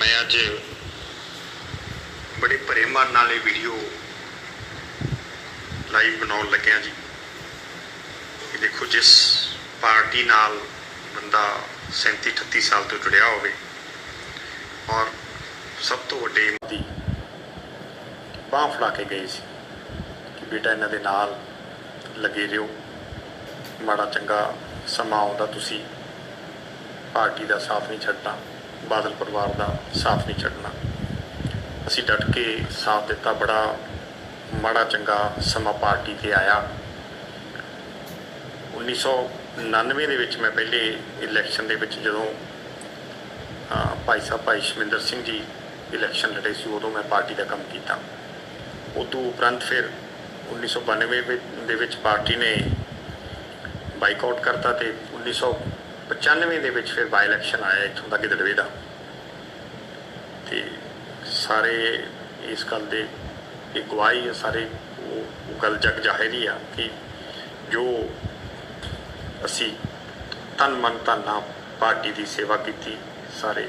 ਮੈਂ ਅੱਜ ਬੜੇ ਭਰੇ ਮਨ ਨਾਲ ਇਹ ਵੀਡੀਓ ਲਾਈਵ ਬਣਾਉਣ ਲੱਗਿਆ ਜੀ। ਇਹ ਦੇਖੋ, ਜਿਸ ਪਾਰਟੀ ਨਾਲ ਬੰਦਾ 37 38 ਸਾਲ ਤੋਂ ਜੁੜਿਆ ਹੋਵੇ ਔਰ ਸਭ ਤੋਂ ਵੱਡੇ ਦੀ ਬਾਂਹ ਫੜਾ ਕੇ ਗਏ ਸੀ ਕਿ ਬੇਟਾ, ਇਹਨਾਂ ਦੇ ਨਾਲ ਲੱਗੇ ਰਹੋ। ਮਾੜਾ ਚੰਗਾ ਸਮਾਂ ਆਉਂਦਾ, ਤੁਸੀਂ ਪਾਰਟੀ ਦਾ ਸਾਥ ਨਹੀਂ ਛੱਡਣਾ। ਬਾਦਲ ਪਰਿਵਾਰ ਦਾ ਸਾਥ ਨਹੀਂ ਛੱਡਣਾ। ਅਸੀਂ ਡਟ ਕੇ ਸਾਥ ਦਿੱਤਾ, ਬੜਾ ਮਾੜਾ ਚੰਗਾ ਸਮਾਂ ਪਾਰਟੀ ਤੇ ਆਇਆ। 1999 ਦੇ ਵਿੱਚ ਮੈਂ ਪਹਿਲੇ ਇਲੈਕਸ਼ਨ ਦੇ ਵਿੱਚ ਜਦੋਂ ਭਾਈ ਸਾਹਿਬ, ਭਾਈ ਸ਼ਮਿੰਦਰ ਸਿੰਘ ਜੀ ਇਲੈਕਸ਼ਨ ਲੜੇ ਸੀ, ਉਦੋਂ ਮੈਂ ਪਾਰਟੀ ਦਾ ਕੰਮ ਕੀਤਾ। ਉਦੋਂ ਉਪਰੰਤ ਫਿਰ 1992 ਵਿੱਚ- ਦੇ ਵਿੱਚ ਪਾਰਟੀ ਨੇ ਬਾਈਕਾਟ ਕਰਤਾ ਤੇ 1995 ਦੇ ਵਿੱਚ ਫਿਰ ਬਾਈ ਇਲੈਕਸ਼ਨ ਆਇਆ ਇੱਥੋਂ ਦਾ ਗਿੱਦੜਵੇ ਦਾ ਤੇ ਸਾਰੇ ਇਸ ਗੱਲ ਦੇ ਇਹ ਗਵਾਹੀ ਹੈ ਸਾਰੇ, ਉਹ ਗੱਲ ਜਗ ਜ਼ਾਹਿਰੀ ਆ ਕਿ ਜੋ ਅਸੀਂ ਤਨ ਮਨ ਧਨ ਨਾਲ ਪਾਰਟੀ ਦੀ ਸੇਵਾ ਕੀਤੀ ਸਾਰੇ